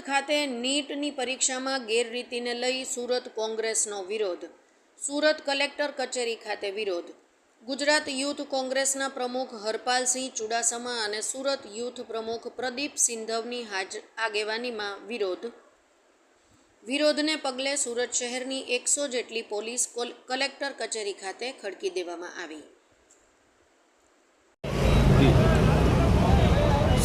ખાતે નીટની પરીક્ષામાં ગેરરીતિને લઈ સુરત કોંગ્રેસનો વિરોધ. સુરત કલેક્ટર કચેરી ખાતે વિરોધ. ગુજરાત યુથ કોંગ્રેસના પ્રમુખ હરપાલસિંહ ચુડાસમા અને સુરત યુથ પ્રમુખ પ્રદીપ સિંધવની હાજ આગેવાનીમાં વિરોધ. વિરોધને પગલે સુરત શહેરની એકસો જેટલી પોલીસ કોલ- કલેક્ટર કચેરી ખાતે ખડકી દેવામાં આવી.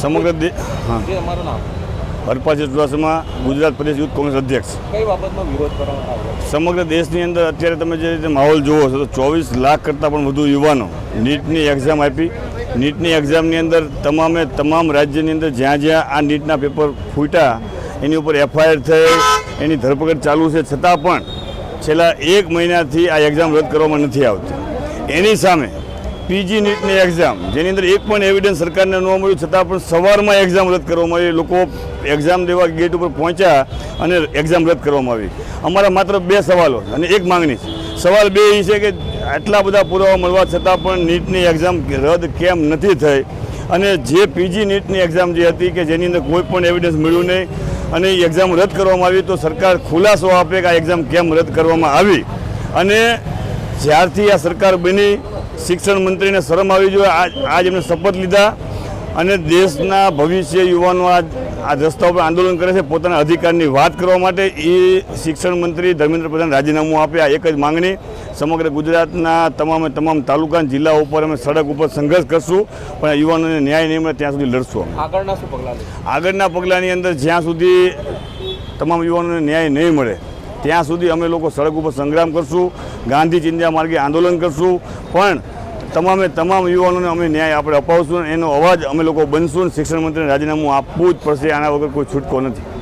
સમગ્ર હા. અમારું નામ. હરપાલ ચુડાસમા ગુજરાત પ્રદેશ યુથ કોંગ્રેસ અધ્યક્ષ. કઈ બાબતનો વિરોધ કરવામાં આવ્યો? સમગ્ર દેશની અંદર અત્યારે તમે જે રીતે માહોલ જુઓ છો તો ચોવીસ લાખ કરતાં પણ વધુ યુવાનો નીટની એક્ઝામ આપી. નીટની એક્ઝામની અંદર તમામે તમામ રાજ્યની અંદર જ્યાં જ્યાં આ નીટના પેપર ફૂટ્યા એની ઉપર એફઆઈઆર થઈ એની ધરપકડ ચાલુ છે. છતાં પણ છેલ્લા એક મહિનાથી આ એક્ઝામ રદ કરવામાં નથી આવતી. એની સામે પીજી નીટની એક્ઝામ જેની અંદર એક પણ એવિડન્સ સરકારને ન મળ્યું, છતાં પણ સવારમાં એક્ઝામ રદ કરવામાં આવી. લોકો એક્ઝામ દેવા ગેટ ઉપર પહોંચ્યા અને એક્ઝામ રદ કરવામાં આવી. અમારા માત્ર બે સવાલો અને એક માંગણી છે. સવાલ બે એ છે કે આટલા બધા પુરાવા મળવા છતાં પણ નીટની એક્ઝામ રદ કેમ નથી થઈ? અને જે પીજી નીટની એક્ઝામ જે હતી કે જેની અંદર કોઈ પણ એવિડન્સ મળ્યું નહીં અને એ એક્ઝામ રદ કરવામાં આવી, તો સરકાર ખુલાસો આપે કે આ એક્ઝામ કેમ રદ કરવામાં આવી? અને જ્યારથી આ સરકાર બની શિક્ષણ મંત્રીને શરમ આવી જોઈએ. આજ આજ એમને શપથ લીધા અને દેશના ભવિષ્ય યુવાનો આજ આ રસ્તા ઉપર આંદોલન કરે છે. પોતાના અધિકારની વાત કરવા માટે એ શિક્ષણ મંત્રી ધર્મેન્દ્ર પ્રધાન રાજીનામું આપ્યા એક જ માંગણી સમગ્ર ગુજરાતના તમામે તમામ તાલુકા જિલ્લા ઉપર અમે સડક ઉપર સંઘર્ષ કરશું. પણ યુવાનોને ન્યાય નહીં મળે ત્યાં સુધી લડશું આગળના શું પગલાં આગળના પગલાંની અંદર જ્યાં સુધી તમામ યુવાનોને ન્યાય નહીં મળે ત્યાં સુધી અમે લોકો સડક ઉપર સંગ્રામ કરશું. ગાંધી ચિંધ્યા માર્ગે આંદોલન કરશું. પણ તમામે તમામ યુવાનોને અમે ન્યાય આપણે અપાવશું એનો અવાજ અમે લોકો બનશું શિક્ષણ મંત્રીને રાજીનામું આપવું જ પડશે. આના વગર કોઈ છૂટકો નથી.